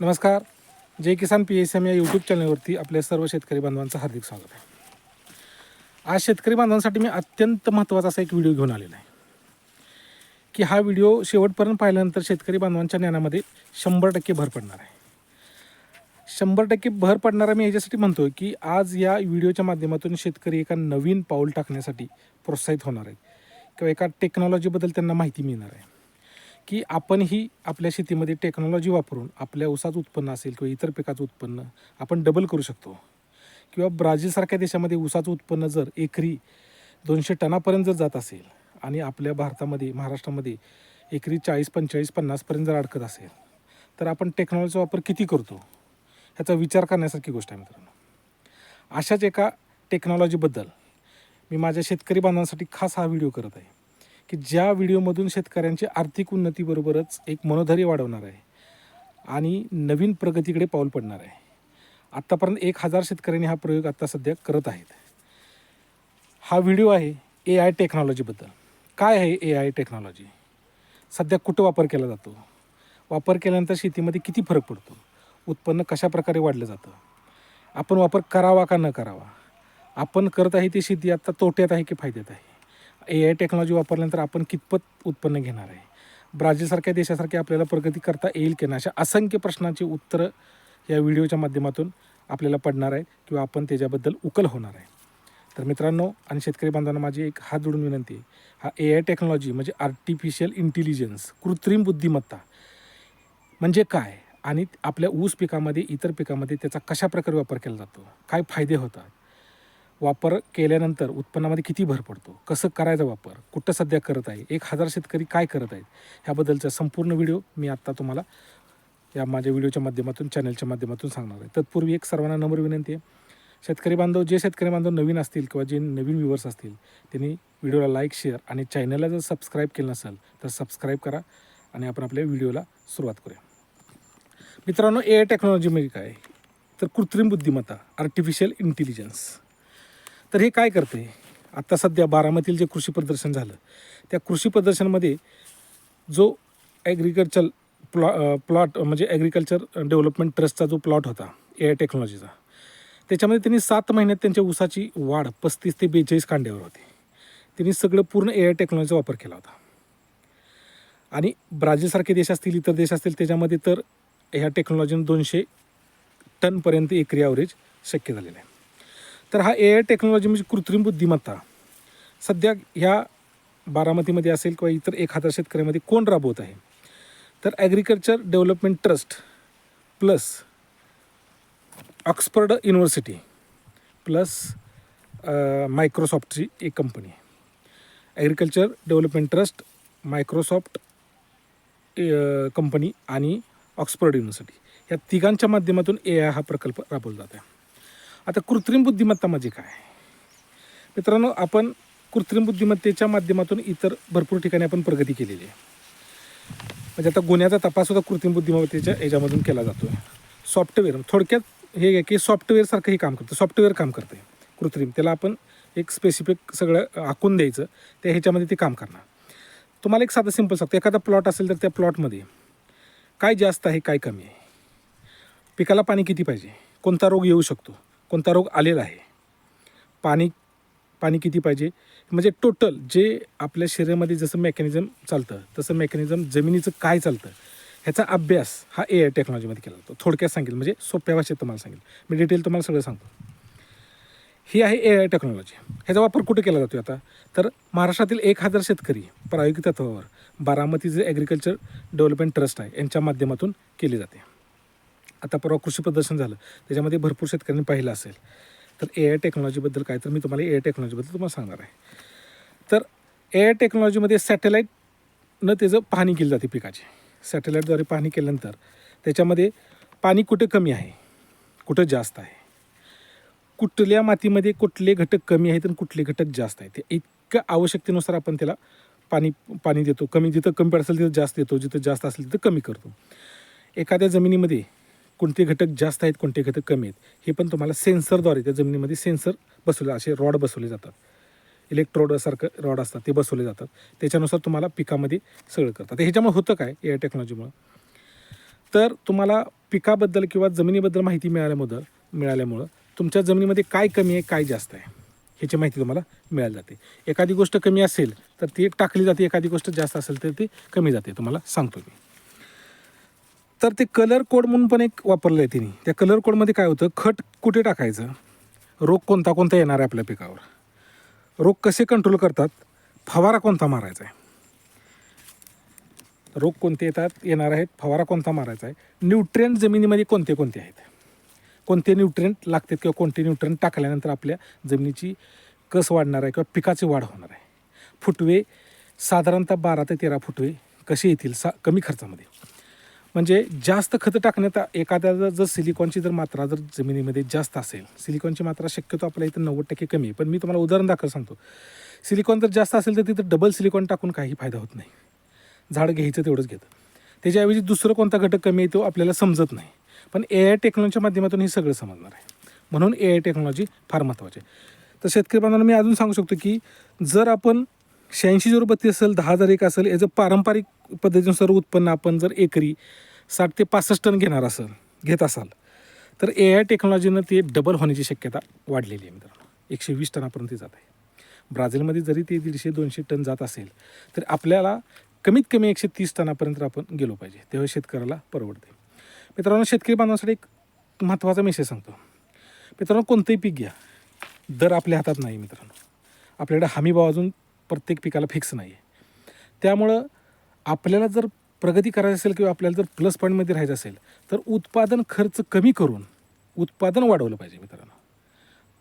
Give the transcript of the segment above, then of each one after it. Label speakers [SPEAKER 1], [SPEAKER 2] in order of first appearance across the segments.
[SPEAKER 1] नमस्कार. Jai Kisan P S M या YouTube चॅनलवरती आपल्या सर्व शेतकरी बांधवांचं हार्दिक स्वागत आहे. आज शेतकरी बांधवांसाठी मी अत्यंत महत्त्वाचा असा एक व्हिडिओ घेऊन आलेला आहे. की हा व्हिडिओ शेवटपर्यंत पाहिल्यानंतर शेतकरी बांधवांच्या ज्ञानामध्ये शंभर टक्के भर पडणार आहे. शंभर टक्के भर पडणारा मी याच्यासाठी म्हणतो की आज या व्हिडिओच्या माध्यमातून शेतकरी एका नवीन पाऊल टाकण्यासाठी प्रोत्साहित होणार आहे किंवा एका टेक्नॉलॉजीबद्दल त्यांना माहिती मिळणार आहे. की आपणही आपल्या शेतीमध्ये टेक्नॉलॉजी वापरून आपल्या ऊसाचं उत्पन्न असेल किंवा इतर पिकाचं उत्पन्न आपण डबल करू शकतो. किंवा ब्राझीलसारख्या देशामध्ये ऊसाचं उत्पन्न जर एकरी दोनशे टनापर्यंत जर जात असेल आणि आपल्या भारतामध्ये महाराष्ट्रामध्ये एकरी चाळीस पंचेचाळीस पन्नासपर्यंत जर अडकत असेल तर आपण टेक्नॉलॉजीचा वापर किती करतो? ह्याचा विचार करण्यासारखी गोष्ट आहे मित्रांनो. अशाच एका टेक्नॉलॉजीबद्दल मी माझ्या शेतकरी बांधवांसाठी खास हा व्हिडिओ करत आहे. की ज्या व्हिडिओमधून शेतकऱ्यांची आर्थिक उन्नतीबरोबरच एक मनोधैर्य वाढवणार आहे आणि नवीन प्रगतीकडे पाऊल पडणार आहे. आत्तापर्यंत एक हजार शेतकऱ्यांनी हा प्रयोग आत्ता सध्या करत आहेत. हा व्हिडिओ आहे ए आय टेक्नॉलॉजीबद्दल काय आहे ए आय टेक्नॉलॉजी सध्या कुठं वापर केला जातो? वापर केल्यानंतर शेतीमध्ये किती फरक पडतो? उत्पन्न कशाप्रकारे वाढलं जातं? आपण वापर करावा का न करावा? आपण करत आहे ती शेती आत्ता तोट्यात आहे की फायद्यात आहे? ए आय टेक्नॉलॉजी वापरल्यानंतर आपण कितपत उत्पन्न घेणार आहे? ब्राझीलसारख्या देशासारखी आपल्याला प्रगती करता येईल की नाही? अशा असंख्य प्रश्नांची उत्तरं या व्हिडिओच्या माध्यमातून आपल्याला पडणार आहे किंवा आपण त्याच्याबद्दल उकल होणार आहे. तर मित्रांनो आणि शेतकरी बांधवांना माझी एक हात जोडून विनंती आहे. हा ए आय टेक्नॉलॉजी म्हणजे आर्टिफिशियल इंटेलिजन्स कृत्रिम बुद्धिमत्ता म्हणजे काय? आणि आपल्या ऊस पिकामध्ये इतर पिकामध्ये त्याचा कशा प्रकारे वापर केला जातो? काय फायदे होतात? वापर केल्यानंतर उत्पन्नामध्ये किती भर पडतो? कसं करायचा वापर? कुठं सध्या करत आहे? एक हजार शेतकरी काय करत आहेत? ह्याबद्दलचा संपूर्ण व्हिडिओ मी आत्ता तुम्हाला या माझ्या व्हिडिओच्या माध्यमातून चॅनलच्या माध्यमातून सांगणार आहे. तत्पूर्वी एक सर्वांना नम्र विनंती आहे. शेतकरी बांधव जे शेतकरी बांधव नवीन असतील किंवा जे नवीन व्ह्युअर्स असतील त्यांनी व्हिडिओला लाईक शेअर आणि चॅनलला जर सबस्क्राईब केलं नसेल तर सबस्क्राईब करा आणि आपण आपल्या व्हिडिओला सुरुवात करूया. मित्रांनो ए आय टेक्नॉलॉजी म्हणजे काय तर कृत्रिम बुद्धिमत्ता आर्टिफिशियल इंटेलिजन्स तर हे काय करते आत्ता सध्या बारामतील जे कृषी प्रदर्शन झालं त्या कृषी प्रदर्शनमध्ये जो ॲग्रिकल्चर प्लॉ प्लॉट म्हणजे ॲग्रिकल्चर डेव्हलपमेंट ट्रस्टचा जो प्लॉट होता ए आय टेक्नॉलॉजीचा त्याच्यामध्ये त्यांनी सात महिन्यात त्यांच्या ऊसाची वाढ पस्तीस ते बेचाळीस कांड्यावर होती. त्यांनी सगळं पूर्ण ए आय टेक्नॉलॉजीचा वापर केला होता. आणि ब्राझीलसारखे देश असतील इतर देश असतील त्याच्यामध्ये तर ह्या टेक्नॉलॉजीनं दोनशे टनपर्यंत एकरी ॲव्हरेज शक्य झालेलं आहे. तर हा ए आय टेक्नॉलॉजी म्हणजे कृत्रिम बुद्धिमत्ता. सध्या ह्या बारामतीमध्ये असेल किंवा इतर एक हजार शेतकऱ्यामध्ये कोण राबवत आहे? तर agriculture development trust plus Oxford university plus मायक्रोसॉफ्टची एक company agriculture development trust Microsoft company आणि ऑक्सफर्ड युनिव्हर्सिटी या तिघांच्या माध्यमातून ए आय हा प्रकल्प राबवला जात आहे आता कृत्रिम बुद्धिमत्ता म्हणजे काय? मित्रांनो आपण कृत्रिम बुद्धिमत्तेच्या माध्यमातून इतर भरपूर ठिकाणी आपण प्रगती केलेली आहे. म्हणजे आता गुन्ह्याचा तपाससुद्धा कृत्रिम बुद्धिमत्तेच्या याच्यामधून केला जातो सॉफ्टवेअर थोडक्यात हे आहे की सॉफ्टवेअरसारखं हे काम करतं सॉफ्टवेअर काम करते कृत्रिम. त्याला आपण एक स्पेसिफिक सगळं आखून द्यायचं त्या ह्याच्यामध्ये ते काम करणार. तुम्हाला एक साधं सिंपल सांगतो. एखादा प्लॉट असेल तर त्या प्लॉटमध्ये काय जास्त आहे काय कमी आहे? पिकाला पाणी किती पाहिजे? कोणता रोग येऊ शकतो? कोणता रोग आलेला आहे? पाणी पाणी किती पाहिजे? म्हणजे टोटल जे आपल्या शरीरामध्ये जसं मेकॅनिझम चालतं तसं मेकॅनिझम जमिनीचं काय चालतं ह्याचा अभ्यास हा ए आय टेक्नॉलॉजीमध्ये केला जातो. थोडक्यात सांगेल म्हणजे सोप्या भाषेत तुम्हाला सांगेल. मी डिटेल तुम्हाला सगळं सांगतो. ही आहे ए आय टेक्नॉलॉजी ह्याचा वापर कुठे केला जातो आता? तर महाराष्ट्रातील एक हजार शेतकरी प्रायोगिक तत्वावर बारामती जे ॲग्रिकल्चर डेव्हलपमेंट ट्रस्ट आहे. यांच्या माध्यमातून केली जाते. आता परवा कृषी प्रदर्शन झालं. त्याच्यामध्ये भरपूर शेतकऱ्यांनी पाहिलं असेल. तर ए आय टेक्नॉलॉजीबद्दल काय? तर मी तुम्हाला ए आय टेक्नॉलॉजीबद्दल तुम्हाला सांगणार आहे. तर ए आय टेक्नॉलॉजीमध्ये सॅटेलाईटनं त्याचं पाहणी केली जाते पिकाची. सॅटेलाईटद्वारे पाहणी केल्यानंतर त्याच्यामध्ये पाणी कुठे कमी आहे? कुठं जास्त आहे? कुठल्या मातीमध्ये कुठले घटक कमी आहेत आणि कुठले घटक जास्त आहेत? ते इतकं आवश्यकतेनुसार आपण त्याला पाणी पाणी देतो. कमी जिथं कमी पड असेल तिथं जास्त देतो. जिथं जास्त असेल तिथं कमी करतो. एखाद्या जमिनीमध्ये कोणते घटक जास्त आहेत कोणते घटक कमी आहेत हे पण तुम्हाला सेन्सरद्वारे त्या जमिनीमध्ये सेन्सर बसवले असे रॉड बसवले जातात. इलेक्ट्रोडसारखं रॉड असतात ते बसवले जातात. त्याच्यानुसार तुम्हाला पिकामध्ये सगळं करतात. ह्याच्यामुळे होतं काय या टेक्नॉलॉजीमुळं तर तुम्हाला पिकाबद्दल किंवा जमिनीबद्दल माहिती मिळाल्यामुळं मिळाल्यामुळं तुमच्या जमिनीमध्ये काय कमी आहे काय जास्त आहे ह्याची माहिती तुम्हाला मिळाली जाते. एखादी गोष्ट कमी असेल तर ती टाकली जाते एखादी गोष्ट जास्त असेल तर ती कमी जाते तुम्हाला सांगतो मी. तर ते कलर कोड म्हणून पण एक वापरलं आहे तिने. त्या कलर कोडमध्ये काय होतं? खत कुठे टाकायचं? रोग कोणता कोणता येणार आहे आपल्या पिकावर? रोग कसे कंट्रोल करतात? फवारा कोणता मारायचा आहे? रोग कोणते येतात? येणार आहेत. फवारा कोणता मारायचा आहे? न्यूट्रिएंट जमिनीमध्ये कोणते कोणते आहेत? कोणते न्यूट्रिएंट लागतात किंवा कोणते न्यूट्रिएंट टाकल्यानंतर आपल्या जमिनीची कस वाढणार आहे किंवा पिकाची वाढ होणार आहे? फुटवे साधारणतः बारा ते तेरा फुटवे कसे येतील? सा कमी खर्चामध्ये. म्हणजे जास्त खतं टाकण्यात एखाद्या जर जर सिलिकॉनची जर मात्रा जर जमिनीमध्ये जास्त असेल सिलिकॉनची मात्रा शक्यतो आपल्या इथं नव्वद टक्के कमी आहे. पण मी तुम्हाला उदाहरण दाखल सांगतो. सिलिकॉन जर जास्त असेल तर तिथं डबल सिलिकॉन टाकून काही फायदा होत नाही. झाड घ्यायचं तेवढंच घेतं त्याच्याऐवजी दुसरं कोणता घटक कमी आहे तो आपल्याला समजत नाही. पण ए आय टेक्नॉलॉजीच्या माध्यमातून हे सगळं समजणार आहे. म्हणून ए आय टेक्नॉलॉजी फार महत्त्वाची आहे. तर शेतकरी बांधवांना मी अजून सांगू शकतो की जर आपण शहाऐंशी झिरो असेल दहा हजार एक असेल याचं पारंपरिक पद्धतीनुसार उत्पन्न आपण जर एकरी साठ ते पासष्ट टन घेणार असाल घेत असाल. तर ए आय टेक्नॉलॉजीनं ते डबल होण्याची शक्यता वाढलेली आहे मित्रांनो. एकशे वीस टनापर्यंत जात आहे. ब्राझीलमध्ये जरी ते दीडशे दोनशे टन जात असेल तर आपल्याला कमीत कमी एकशे तीस टनापर्यंत आपण गेलो पाहिजे. तेव्हा शेतकऱ्याला परवडते. मित्रांनो शेतकरी बांधवांसाठी एक महत्त्वाचा मेसेज सांगतो. मित्रांनो कोणतंही पीक घ्या. दर आपल्या हातात नाही मित्रांनो. आपल्याकडे हमीभाव अजून प्रत्येक पिकाला फिक्स नाही आहे त्यामुळं आपल्याला जर प्रगती करायची असेल किंवा आपल्याला जर प्लस पॉईंटमध्ये राहायचं असेल तर उत्पादन खर्च कमी करून उत्पादन वाढवलं पाहिजे मित्रांनो.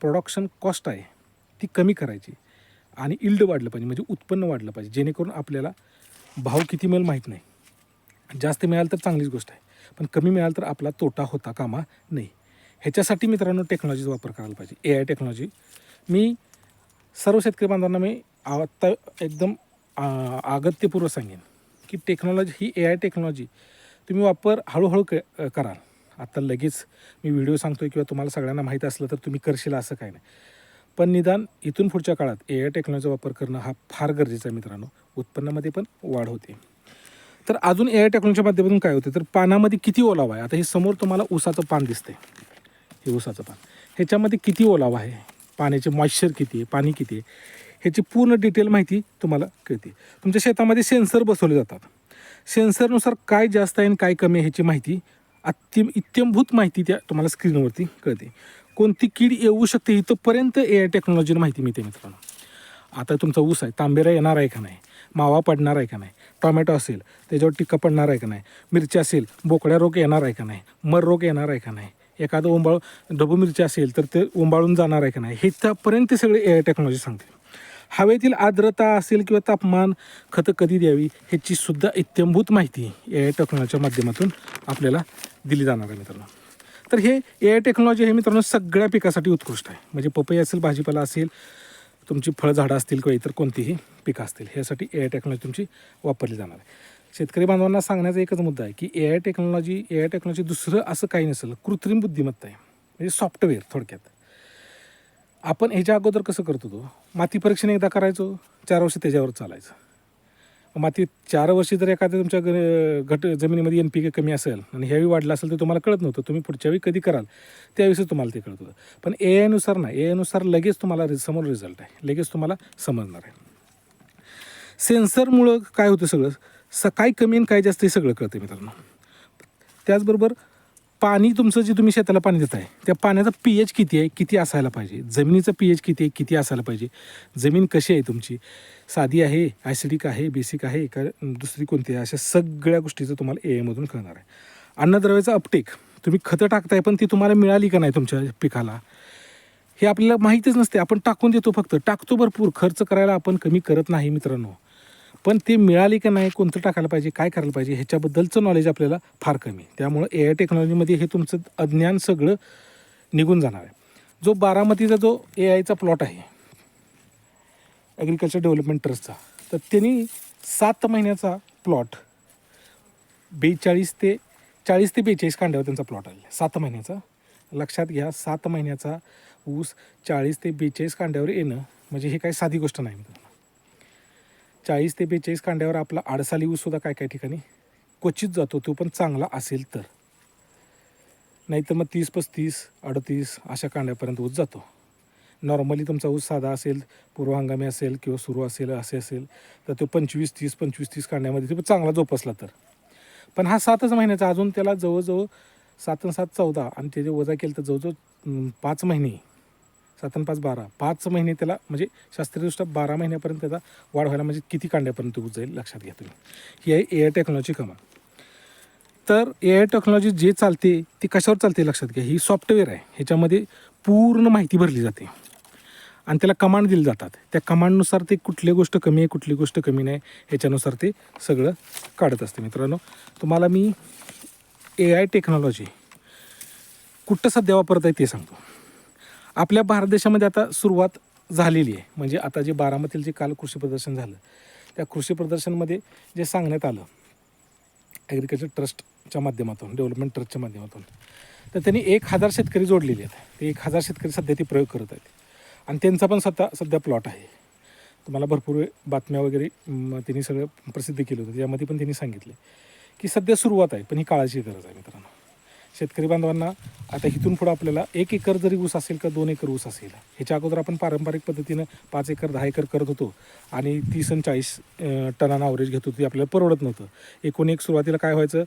[SPEAKER 1] प्रोडक्शन कॉस्ट आहे ती कमी करायची आणि इल्ड वाढलं पाहिजे म्हणजे उत्पन्न वाढलं पाहिजे जेणेकरून आपल्याला भाव किती मिळेल माहीत नाही. जास्त मिळालं तर चांगलीच गोष्ट आहे पण कमी मिळालं तर आपला तोटा होता कामा नाही ह्याच्यासाठी मित्रांनो टेक्नॉलॉजीचा वापर करायला पाहिजे ए आय टेक्नॉलॉजी मी सर्व शेतकरी बांधवांना मी आत्ता एकदम आगत्यपूर्वक सांगेन. की टेक्नॉलॉजी ही ए आय टेक्नॉलॉजी तुम्ही वापर हळूहळू क कराल. आता लगेच मी व्हिडिओ सांगतो किंवा तुम्हाला सगळ्यांना माहीत असलं तर तुम्ही करशील असं काय नाही. पण निदान इथून पुढच्या काळात ए आय टेक्नॉलॉजीचा वापर करणं हा फार गरजेचा आहे मित्रांनो. उत्पन्नामध्ये पण वाढ होते. तर अजून ए आय टेक्नॉलॉजीच्या माध्यमातून काय होते? तर पानामध्ये किती ओलावा आहे? आता हे समोर तुम्हाला ऊसाचं पान दिसतंय. हे ऊसाचं पान. ह्याच्यामध्ये किती ओलावा आहे? पाण्याचे मॉइश्चर किती आहे पाणी किती आहे ह्याची पूर्ण डिटेल माहिती तुम्हाला कळते. तुमच्या शेतामध्ये सेन्सर बसवले जातात. सेन्सरनुसार काय जास्त आहे आणि काय कमी आहे ह्याची माहिती अत्यम इत्यंभूत माहिती त्या तुम्हाला स्क्रीनवरती कळते. कोणती कीड येऊ शकते इथंपर्यंत ए आय टेक्नॉलॉजीनं माहिती मिळते मित्रांनो. आता तुमचा ऊस आहे तांबेरा येणार आहे का नाही? मावा पडणार आहे का नाही? टोमॅटो असेल त्याच्यावर टिक्का पडणार आहे का नाही? मिरची असेल बोकड्या रोग येणार आहे का नाही? मर रोग येणार आहे का नाही? एखादं ओंबाळ डबू मिरची असेल तर ते ओंबाळून जाणार आहे का नाही? हे त्यापर्यंत ते सगळे ए आय टेक्नॉलॉजी सांगते. हवेतील आर्द्रता असेल किंवा तापमान खतं कधी द्यावी ह्याची सुद्धा इत्यंभूत माहिती ए आय टेक्नॉलॉजीच्या माध्यमातून आपल्याला दिली जाणार आहे मित्रांनो. तर हे ए आय टेक्नॉलॉजी हे मित्रांनो सगळ्या पिकासाठी उत्कृष्ट आहे. म्हणजे पपई असेल भाजीपाला असेल तुमची फळझाडं असतील किंवा इतर कोणतीही पिकं असतील ह्यासाठी ए आय टेक्नॉलॉजी तुमची वापरली जाणार आहे. शेतकरी बांधवांना सांगण्याचा एकच मुद्दा आहे की A I technology A I technology दुसरं असं काही नसेल कृत्रिम बुद्धिमत्ता आहे. म्हणजे सॉफ्टवेअर थोडक्यात. आपण ह्याच्या अगोदर कसं करत होतो? माती परीक्षण एकदा करायचो चार वर्ष त्याच्यावर चालायचं. माती चार वर्षी जर एखाद्या तुमच्या ग- घट जमिनीमध्ये एन पी के कमी असेल आणि ह्यावेळी वाढलं असेल तर तुम्हाला कळत नव्हतं. तुम्ही पुढच्या वेळी कधी कराल? त्याविषयी तुम्हाला ते कळत होतं. पण ए आयनुसार नाही. ए आयनुसार लगेच तुम्हाला रि- समोर रिझल्ट आहे. लगेच तुम्हाला समजणार आहे. सेन्सरमुळं काय होतं सगळं? स काय कमी आणि काय जास्त हे सगळं कळतं मित्रांनो. त्याचबरोबर पाणी तुमचं जे तुम्ही शेताला पाणी देत आहे त्या पाण्याचा पी एच किती आहे किती असायला पाहिजे? जमिनीचं पी एच किती आहे किती असायला पाहिजे? जमीन कशी आहे तुमची? साधी आहे ॲसिडिक आहे बेसिक आहे का दुसरी कोणती आहे? अशा सगळ्या गोष्टीचं तुम्हाला ए एमधून कळणार आहे. अन्नद्रव्याचा अपटेक तुम्ही खतं टाकताय पण ती तुम्हाला मिळाली का नाही तुमच्या पिकाला? हे आपल्याला माहितीच नसते आपण टाकून देतो फक्त. टाकतो भरपूर खर्च करायला आपण कमी करत नाही मित्रांनो. पण ते मिळाली का नाही कोणतं टाकायला पाहिजे काय करायला पाहिजे ह्याच्याबद्दलचं नॉलेज आपल्याला फार कमी आहे. त्यामुळं ए आय टेक्नॉलॉजीमध्ये हे तुमचं अज्ञान सगळं निघून जाणार आहे. जो बारामतीचा जो ए आयचा प्लॉट आहे ॲग्रिकल्चर डेव्हलपमेंट ट्रस्टचा तर त्यांनी सात महिन्याचा प्लॉट बेचाळीस ते चाळीस ते बेचाळीस कांड्यावर त्यांचा प्लॉट आलेला आहे. सात महिन्याचा. लक्षात घ्या सात महिन्याचा ऊस चाळीस ते बेचाळीस कांड्यावर येणं म्हणजे हे काही साधी गोष्ट नाही. चाळीस ते बेचाळीस कांड्यावर आपला आडसाली ऊससुद्धा काय काय ठिकाणी? क्वचित जातो तो पण चांगला असेल तर. नाहीतर मग तीस पस्तीस अडतीस अशा कांड्यापर्यंत ऊस जातो. नॉर्मली तुमचा ऊस साधा असेल पूर्व हंगामी असेल किंवा सुरू असेल असे असेल तर तो पंचवीस तीस पंचवीस तीस कांड्यामध्ये तो चांगला जोपासला तर. पण हा सातच महिन्याचा अजून त्याला जवळजवळ सात आणि सात चौदा आणि त्याचे वजा केलं तर जवळजवळ पाच महिने. सात आणि पाच बारा. पाच महिने त्याला म्हणजे शास्त्रीयदृष्ट्या बारा महिन्यापर्यंत त्याचा वाढ व्हायला म्हणजे किती कांड्यापर्यंत ऊस जाईल लक्षात घ्या तुम्ही. ही आहे ए आय टेक्नॉलॉजी कमाल. तर ए आय टेक्नॉलॉजी जे चालते ती कशावर चालते लक्षात घ्या. ही सॉफ्टवेअर आहे. ह्याच्यामध्ये पूर्ण माहिती भरली जाते. आणि त्याला कमांड दिले जातात. त्या कमांडनुसार ते कुठली गोष्ट कमी आहे कुठली गोष्ट कमी नाही ह्याच्यानुसार ते सगळं काढत असते मित्रांनो. तुम्हाला मी ए आय टेक्नॉलॉजी कुठं सध्या वापरत आहे ते सांगतो. आपल्या भारत देशामध्ये आता सुरुवात झालेली आहे. म्हणजे आता जे बारामतीला जे काल कृषी प्रदर्शन झालं त्या कृषी प्रदर्शनमध्ये जे सांगण्यात आलं ॲग्रिकल्चर ट्रस्टच्या माध्यमातून डेव्हलपमेंट ट्रस्टच्या माध्यमातून तर त्यांनी एक हजार शेतकरी जोडलेले आहेत. ते एक हजार शेतकरी सध्या ते प्रयोग करत आहेत. आणि त्यांचा पण सध्या सध्या प्लॉट आहे. तुम्हाला भरपूर बातम्या वगैरे त्यांनी सगळं प्रसिद्ध केलं होतं. त्यामध्ये पण त्यांनी सांगितले की सध्या सुरुवात आहे पण ही काळाची गरज आहे मित्रांनो. शेतकरी बांधवांना आता इथून पुढं आपल्याला एक एकर जरी ऊस असेल का दोन एकर ऊस असेल ह्याच्या अगोदर आपण पारंपरिक पद्धतीनं पाच एकर दहा एकर करत होतो. आणि तीस आणि चाळीस टनानं ॲव्हरेज घेत होती आपल्याला परवडत नव्हतं. एकूण एक सुरुवातीला काय व्हायचं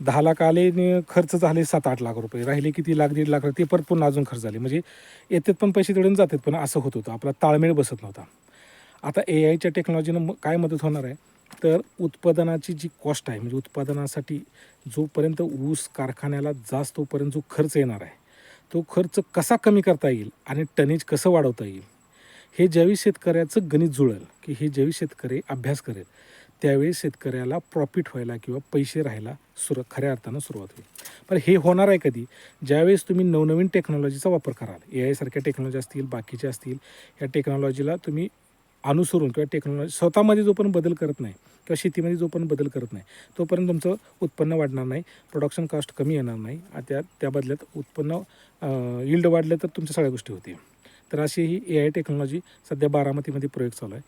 [SPEAKER 1] दहा लाख आले खर्च झाले सात आठ लाख रुपये. राहिले किती लाख दीड लाख ते परत पुन्हा अजून खर्च झाले. म्हणजे येतात पण पैसे तेवढून जातात पण असं होत होतं. आपला ताळमेळ बसत नव्हता. आता ए आयच्या टेक्नॉलॉजीनं म- काय मदत होणार आहे? तर उत्पादनाची जी कॉस्ट आहे म्हणजे उत्पादनासाठी जोपर्यंत ऊस कारखान्याला जास्त तोपर्यंत जो खर्च येणार आहे तो खर्च कसा कमी करता येईल आणि टनेज कसं वाढवता येईल हे ज्यावेळी शेतकऱ्याचं गणित जुळेल की हे ज्यावेळी शेतकरी अभ्यास करेल त्यावेळी शेतकऱ्याला प्रॉफिट व्हायला किंवा पैसे राहायला सुर खऱ्या अर्थानं सुरुवात होईल. पण हे होणार आहे कधी? ज्यावेळेस तुम्ही नवनवीन टेक्नॉलॉजीचा वापर कराल ए आयसारख्या टेक्नॉलॉजी असतील बाकीच्या असतील या टेक्नॉलॉजीला तुम्ही अनुसरून किंवा टेक्नॉलॉजी स्वतःमध्ये जो पण बदल करत नाही किंवा शेतीमध्ये जो पण बदल करत नाही तोपर्यंत तुमचं उत्पन्न वाढणार नाही प्रोडक्शन कॉस्ट कमी येणार नाही त्या त्या बदल्यात उत्पन्न इल्ड वाढलं तर तुमच्या सगळ्या गोष्टी होतील. तर अशी ही ए आय टेक्नॉलॉजी सध्या बारामतीमध्ये प्रयोग चालू आहे.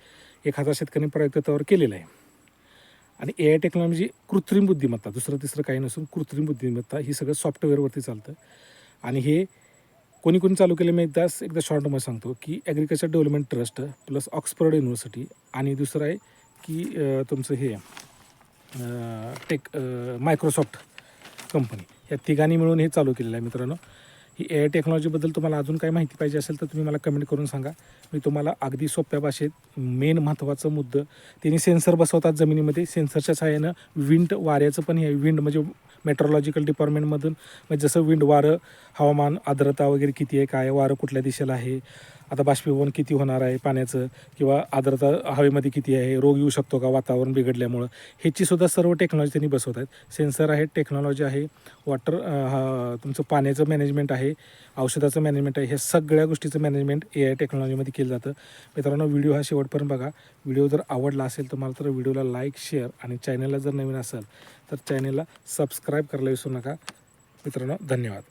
[SPEAKER 1] एक हजार शेतकऱ्यांनी प्रयोग त्यावर केलेला आहे. आणि ए आय टेक्नॉलॉजी कृत्रिम बुद्धिमत्ता दुसरं तिसरं काही नसून कृत्रिम बुद्धिमत्ता ही सगळं सॉफ्टवेअरवरती चालतं. आणि हे कोणी कोणी चालू केलं मी एकदाच एकदा शॉर्टमध्ये सांगतो की agriculture development trust plus Oxford university आणि दुसरं आहे की तुमचं हे टेक मायक्रोसॉफ्ट कंपनी या तिघांनी मिळून हे चालू केलेलं आहे मित्रांनो. ही ए आय टेक्नॉलॉजीबद्दल तुम्हाला अजून काही माहिती पाहिजे असेल तर तुम्ही मला कमेंट करून सांगा. मी तुम्हाला अगदी सोप्या भाषेत मेन महत्त्वाचं मुद्दं त्यांनी सेन्सर बसवतात जमिनीमध्ये. सेन्सरच्या सहाय्यानं विंड वाऱ्याचं पण हे विंड म्हणजे मेट्रोलॉजिकल डिपार्टमेंटमधून म्हणजे जसं विंड वारं हवामान आर्द्रता वगैरे किती आहे काय वारं कुठल्या दिशेला आहे आता बाष्पीभवन किती होणार आहे पाण्याचं? किंवा आर्द्रता हवेमध्ये किती आहे? रोग येऊ शकतो का? वातावरण बिघडल्यामुळं? ह्याची सुद्धा सर्व टेक्नॉलॉजी त्यांनी बसवत आहेत. सेन्सर आहे टेक्नॉलॉजी आहे वॉटर तुमचं पाण्याचं मॅनेजमेंट आहे औषधाचं मॅनेजमेंट आहे ह्या सगळ्या गोष्टीचं मॅनेजमेंट ए आय टेक्नॉलॉजीमध्ये केलं जातं. मित्रांनो व्हिडिओ हा शेवटपर्यंत बघा. व्हिडिओ जर आवडला असेल तर मला तर व्हिडिओला लाईक शेअर आणि चॅनलला जर नवीन असेल तर चॅनलला सबस्क्राईब करायला विसरू नका. मित्रांनो धन्यवाद.